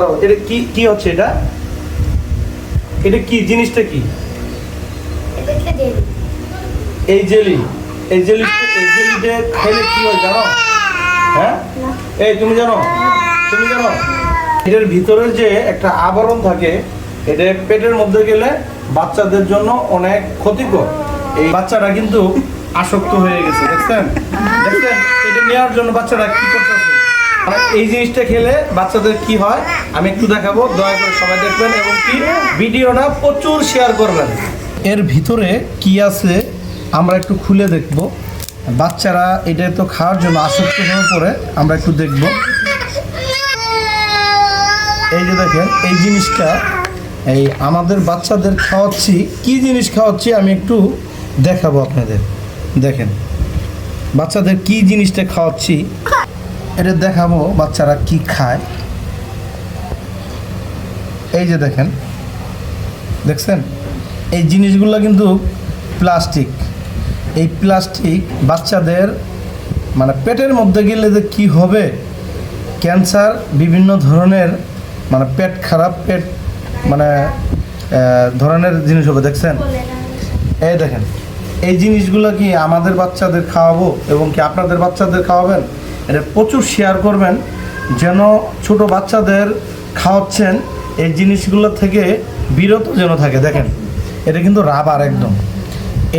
দাঁড়াও এটা কি কি হচ্ছে এটা? এটা কি জিনিসটা কি? একটা জেলি। এই জেলি এই জেলি এই জেলিতে খেলে কি হয় জানো? হ্যাঁ? এই তুমি জানো? তুমি জানো? এটার ভিতরের যে একটা আবরণ থাকে এটা পেটের মধ্যে গেলে বাচ্চাদের জন্য অনেক ক্ষতিকর। এই বাচ্চারা কিন্তু আসক্ত হয়ে গেছে দেখছেন? দেখছেন? এটা নেওয়ার জন্য বাচ্চারা কি করতেছে? আর এই জিনিসটা খেলে বাচ্চাদের কি হয়? আমি একটু দেখাবো, দয়া করে সবাই দেখবেন এবং কি ভিডিওটা প্রচুর শেয়ার করবেন। এর ভিতরে কি আছে আমরা একটু খুলে দেখব। বাচ্চারা এটা তো খাওয়ার জন্য আসক্ত হয়ে পড়ে, আমরা একটু দেখব। এই যে দেখেন, এই জিনিসটা, এই আমাদের বাচ্চাদের খাওয়াচ্ছি। কি জিনিস খাওয়াচ্ছি আমি একটু দেখাবো আপনাদের। দেখেন, বাচ্চাদের কি জিনিসটা খাওয়াচ্ছি? এটা দেখাবো বাচ্চারা কি খায়। এই যে দেখেন, দেখছেন? এই জিনিসগুলো কিন্তু প্লাস্টিক। এই প্লাস্টিক বাচ্চাদের মানে পেটের মধ্যে গেলে যে কী হবে? ক্যান্সার, বিভিন্ন ধরনের মানে পেট খারাপ, পেট মানে ধরনের জিনিস হবে, দেখছেন? এই দেখেন, এই জিনিসগুলো কি আমাদের বাচ্চাদের খাওয়াবো এবং কি আপনাদের বাচ্চাদের খাওয়াবেন? এটা প্রচুর শেয়ার করবেন, যেন ছোট বাচ্চাদের খাওয়াচ্ছেন, এই জিনিসগুলো থেকে বিরত যেন থাকে। দেখেন, এটা কিন্তু রাবার একদম।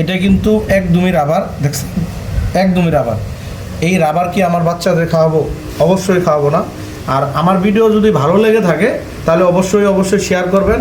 এটা কিন্তু একদমই রাবার দেখছেন? একদমই রাবার এই রাবার কি আমার বাচ্চাদের খাওয়াবো? অবশ্যই খাওয়াবো না। আর আমার ভিডিও যদি ভালো লেগে থাকে, তাহলে অবশ্যই অবশ্যই শেয়ার করবেন।